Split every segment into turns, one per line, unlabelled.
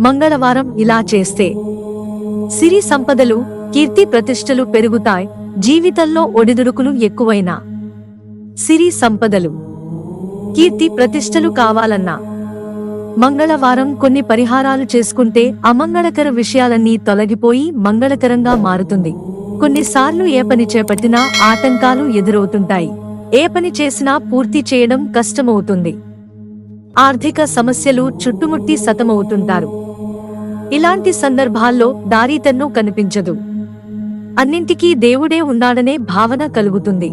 మంగళవారం ఇలా చేస్తే. సిరి సంపదలు కీర్తి ప్రతిష్టలు పెరుగుతాయి జీవితంలో ఒడిదుడుకులు ఎక్కువైనా. సిరి సంపదలు కీర్తి ప్రతిష్టలు కావాలన్నా. మంగళవారం కొన్ని పరిహారాలు చేసుకుంటే అమంగళకర విషయాలన్నీ తొలగిపోయి మంగళకరంగా మారుతుంది. కొన్నిసార్లు ఏ పని చేపట్టినా ఆటంకాలు ఎదురవుతుంటాయి. ఏ పని చేసినా పూర్తి చేయడం కష్టమవుతుంది. ఆర్థిక సమస్యలు చుట్టుముట్టి సతమవుతుంటారు. ఇలాంటి సందర్భాల్లో దారితన్ను కనిపించదు. అన్నింటికీ దేవుడే ఉన్నాడనే భావన కలుగుతుంది.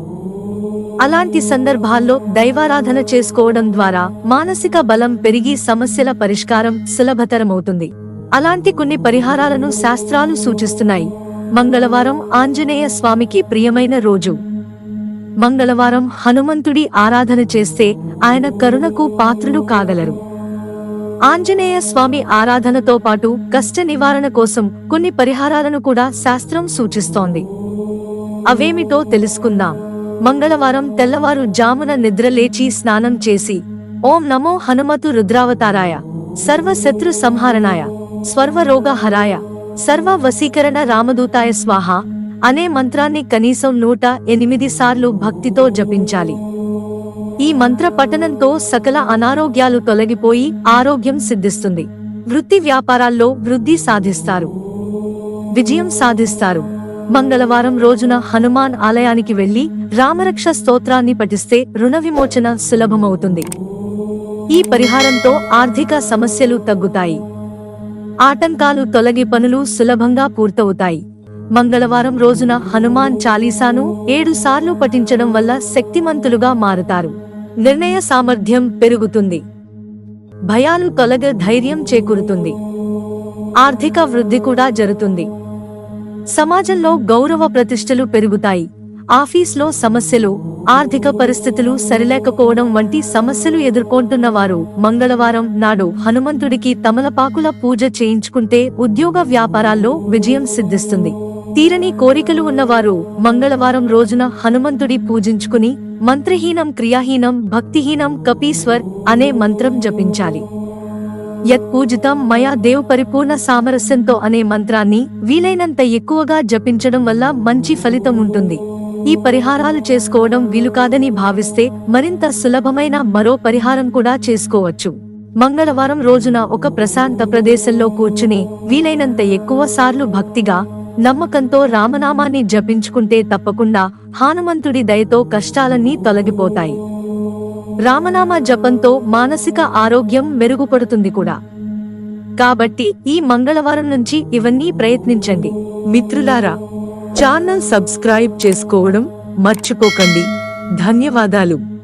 అలాంటి సందర్భాల్లో దైవారాధన చేసుకోవడం ద్వారా మానసిక బలం పెరిగి సమస్యల పరిష్కారం సులభతరమవుతుంది. అలాంటి కొన్ని పరిహారాలను శాస్త్రాలు సూచిస్తున్నాయి. మంగళవారం ఆంజనేయ స్వామికి ప్రియమైన రోజు. మంగళవారం హనుమంతుడి ఆరాధన చేస్తే ఆయన కరుణకు పాత్రులు కాగలరు. ఆంజనేయ స్వామి ఆరాధనతో పాటు కష్ట నివారణ కోసం కొన్ని పరిహారాలను కూడా శాస్త్రం సూచిస్తోంది. అవేమిటో తెలుసుకుందాం. మంగళవారం తెల్లవారు జామున నిద్రలేచి స్నానం చేసి ఓం నమో హనుమతు రుద్రావతారాయ సర్వ శత్రు సంహారణాయ స్వర్వరోగ హరాయ సర్వ వశీకరణ రామదూతాయ స్వాహ అనే మంత్రాన్ని కనీసం నూట ఎనిమిది సార్లు భక్తితో జపించాలి. ఈ మంత్ర పఠనంతో సకల అనారోగ్యాలు తొలగిపోయి ఆరోగ్యం సిద్ధిస్తుంది. వృత్తి వ్యాపారాల్లో వృద్ధి సాధిస్తారు. విజయం సాధిస్తారు. మంగళవారం రోజున హనుమాన్ ఆలయానికి వెళ్ళి రామరక్ష స్తోత్రాన్ని పఠిస్తే రుణ విమోచన సులభమవుతుంది. ఈ పరిహారంతో ఆర్థిక సమస్యలు తగ్గుతాయి. ఆటంకాలు తొలగి పనులు సులభంగా పూర్తవుతాయి. మంగళవారం రోజున హనుమాన్ చాలీసాను ఏడు సార్లు పఠించడం వల్ల శక్తిమంతులుగా మారుతారు. నిర్ణయ సామర్థ్యం పెరుగుతుంది. భయాలు తొలగ ధైర్యం చేకూరుతుంది. ఆర్థిక వృద్ధి కూడా జరుగుతుంది. సమాజంలో గౌరవ ప్రతిష్టలు పెరుగుతాయి. ఆఫీస్లో సమస్యలు ఆర్థిక పరిస్థితులు సరిలేకపోవడం వంటి సమస్యలు ఎదుర్కొంటున్న వారు మంగళవారం నాడు హనుమంతుడికి తమలపాకుల పూజ చేయించుకుంటే ఉద్యోగ వ్యాపారాల్లో విజయం సిద్ధిస్తుంది. తీరని కోరికలు ఉన్నవారు మంగళవారం రోజున హనుమంతుడి పూజించుకుని మంత్రహీనం క్రియాహీనం భక్తిహీనం కపీశ్వర్ అనే మంత్రం జపించాలి. యత్ పూజితం మయా దేవ్ పరిపూర్ణ సామరస్యంతో అనే మంత్రాన్ని వీలైనంత ఎక్కువగా జపించడం వల్ల మంచి ఫలితం ఉంటుంది. ఈ పరిహారాలు చేసుకోవడం వీలు కాదని భావిస్తే మరింత సులభమైన మరో పరిహారం కూడా చేసుకోవచ్చు. మంగళవారం రోజున ఒక ప్రశాంత ప్రదేశంలో కూర్చుని వీలైనంత ఎక్కువ సార్లు భక్తిగా నమ్మకంతో రామనామాన్ని జపించుకుంటే తప్పకుండా హనుమంతుడి దయతో కష్టాలన్నీ తొలగిపోతాయి. రామనామ జపంతో మానసిక ఆరోగ్యం మెరుగుపడుతుంది కూడా. కాబట్టి ఈ మంగళవారం నుంచి ఇవన్నీ ప్రయత్నించండి. మిత్రులారా ఛానల్ సబ్స్క్రైబ్ చేసుకోవడం మర్చిపోకండి. ధన్యవాదాలు.